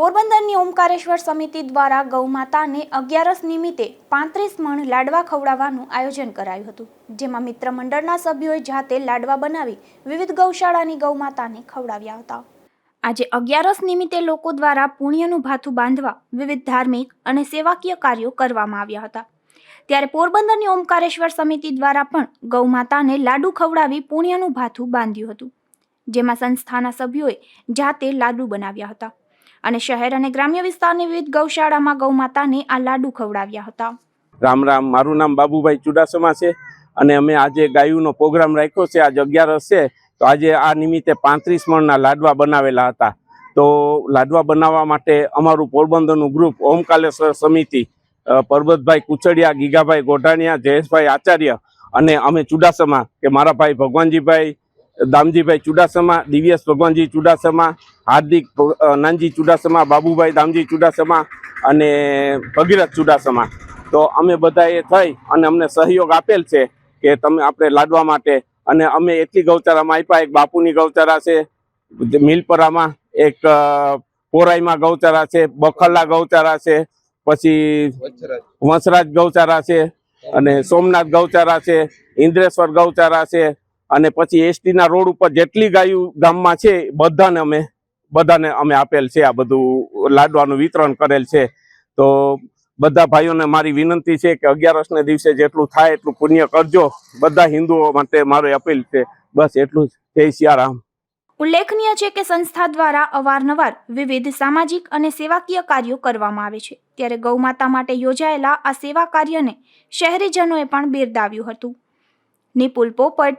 પોરબંદરની ઓમકારેશ્વર સમિતિ દ્વારા ગૌમાતાને અગિયારસ નિમિત્તે પાંત્રીસ મણ લાડવા ખવડાવવાનું આયોજન કરાયું હતું, જેમાં મિત્ર મંડળના સભ્યોએ જાતે લાડવા બનાવી વિવિધ ગૌશાળાની ગૌમાતાને ખવડાવ્યા હતા. આજે અગિયારસ નિમિત્તે લોકો દ્વારા પુણ્યનું ભાથું બાંધવા વિવિધ ધાર્મિક અને સેવાકીય કાર્યો કરવામાં આવ્યા હતા. ત્યારે પોરબંદરની ઓમકારેશ્વર સમિતિ દ્વારા પણ ગૌમાતાને લાડુ ખવડાવી પુણ્યનું ભાથું બાંધ્યું હતું, જેમાં સંસ્થાના સભ્યોએ જાતે લાડુ બનાવ્યા હતા. અને શહેર અને ગ્રામ્ય વિસ્તારની વિવિધ ગૌશાળામાં ગૌમાતાને આ લાડુ ખવડાવ્યા હતા. રામ રામ, મારું નામ બાબુભાઈ ચુડાસમા છે અને અમે આજે ગાયુંનો પ્રોગ્રામ રાખ્યો છે, આજે અગિયારસ છે. તો આજે આ નિમિત્તે પાંત્રીસ મણના લાડવા બનાવેલા હતા. તો લાડવા બનાવવા માટે અમારું પોરબંદરનું ગ્રુપ ઓમકાલેશ્વર સમિતિ પરબતભાઈ કુચડિયા ગીગાભાઈ ગોઢાણીયા, જયેશભાઈ આચાર્ય અને અમે ચુડાસમા કે મારા ભાઈ ભગવાનજીભાઈ દામજીભાઈ ચુડાસમા દિવ્યેશ ભગવાનજી ચુડાસમા હાર્દિક નાનજી ચુડાસમા બાબુભાઈ દામજી ચુડાસમા અને ભગીરથ ચુડાસમા. તો અમે બધાએ થઈ અને અમને સહયોગ આપેલ છે કે તમે આપણે લાડવા માટે અને અમે એટલી ગૌચારામાં આપ્યા. એક બાપુની ગૌચારા છે મિલપરામાં એક પોરાઈમાં ગૌચારા છે બખલા ગૌચારા છે પછી વંશરાજ. ગૌચારા છે અને સોમનાથ ગૌચારા છે ઇન્દ્રેશ્વર ગૌચારા છે અને પછી એસટીના રોડ ઉપર જેટલી ગાયું ગામમાં છે, બધાને અમે બધાને અમે આપેલ છે આ બધું લાડવાનું વિતરણ કરેલ છે. તો બધા ભાઈઓને મારી વિનંતી છે કે અગિયારસને દિવસે જેટલું થાય એટલું પુણ્ય કરજો. બધા હિન્દુઓ માટે મારો અપીલ છે. બસ એટલું જ. જય સિયારામ. ઉલ્લેખનીય છે કે સંસ્થા દ્વારા અવારનવાર વિવિધ સામાજિક અને સેવાકીય કાર્યો કરવામાં આવે છે. ત્યારે ગૌમાતા માટે યોજાયેલા આ સેવા કાર્યને શહેરીજનોએ પણ બિરદાવ્યું હતું. નિપુલ પોપટ